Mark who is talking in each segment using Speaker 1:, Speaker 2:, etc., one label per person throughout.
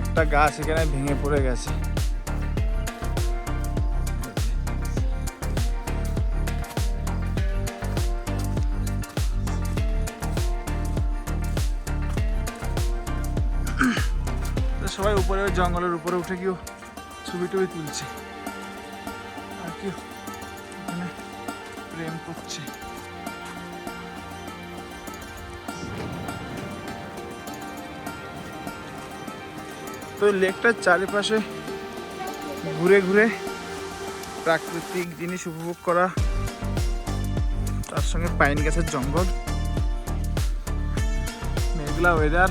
Speaker 1: একটা গাছ এখানে ভেঙে পড়ে গেছে। সবাই উপরে জঙ্গলের উপরে উঠে গিয়েও ছবি টবি তুলছে। আর কেউ প্রেম করছে। তো লেকটার চারিপাশে ঘুরে ঘুরে প্রাকৃতিক জিনিস উপভোগ করা, তার সঙ্গে পাইন গাছের জঙ্গল, মেঘলা ওয়েদার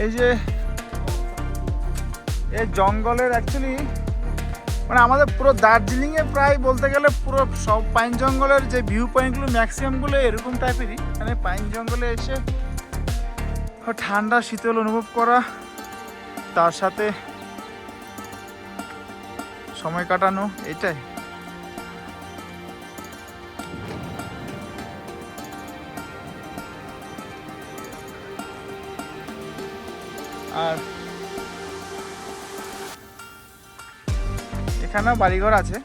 Speaker 1: এই যে এই জঙ্গলের অ্যাকচুয়ালি মানে আমাদের পুরো দার্জিলিংয়ে প্রায় বলতে গেলে পুরো সব পাইন জঙ্গলের যে ভিউ পয়েন্টগুলো ম্যাক্সিমামগুলো এরকম টাইপেরই মানে পাইন জঙ্গলে এসে ঠান্ডা শীতল অনুভব করা, তার সাথে সময় কাটানো, এটাই। আর এখানেও বাড়িঘর আছে।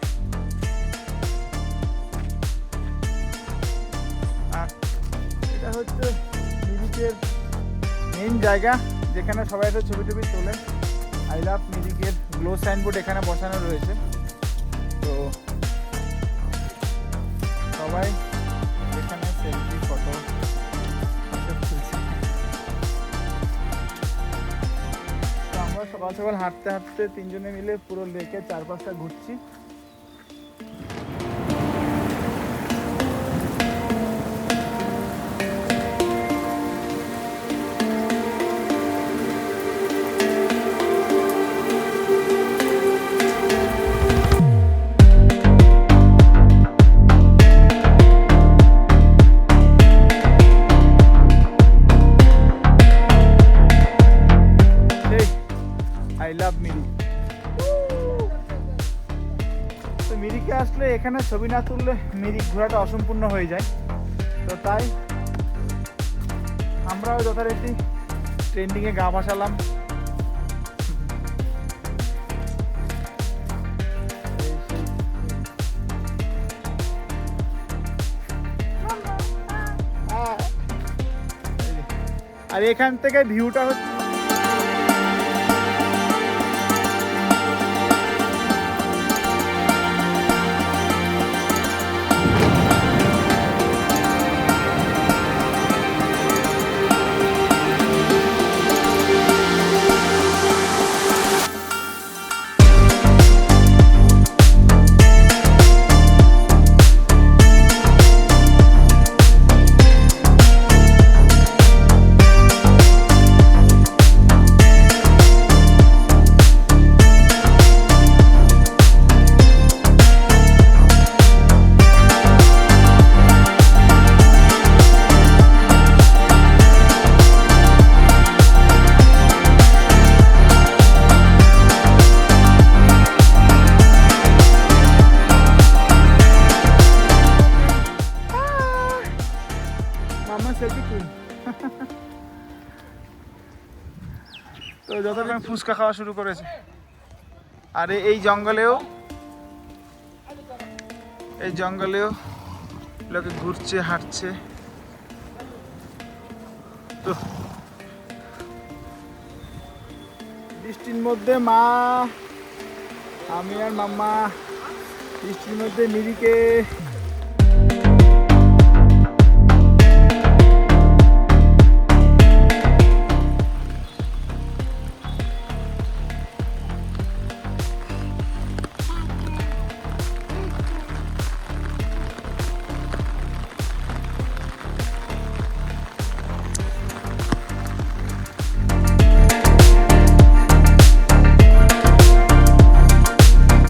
Speaker 1: আর এটা হচ্ছে মিরিকের মেইন জায়গা, যেখানে সবাই একটা ছবি টবি তোলে। আই লাভ মিরিকের গ্লো সাইনবোর্ড এখানে বসানো রয়েছে। তো সবাই এখানে সেলফি সকাল সকাল হাঁটতে হাঁটতে তিনজনে মিলে পুরো লেকের চারপাশটা ঘুরছি। আই লাভ মিরি তো মিরিকে আসলে এখানে ছবি না তুললে মিরিক ঘোরাটা অসম্পূর্ণ হয়ে যায় তো তাই আমরাও যথারীতি ট্রেন্ডিংয়ে গা ভাসালাম। আর এখান থেকে ভিউটা হচ্ছে তো যতক্ষণ ফুচকা খাওয়া শুরু করেছে। আর এই জঙ্গলেও এই জঙ্গলেও লোকে ঘুরছে, হাঁটছে। একটু বৃষ্টির মধ্যে মা, আমি আর মাম্মা, বৃষ্টির মধ্যে মিরিকে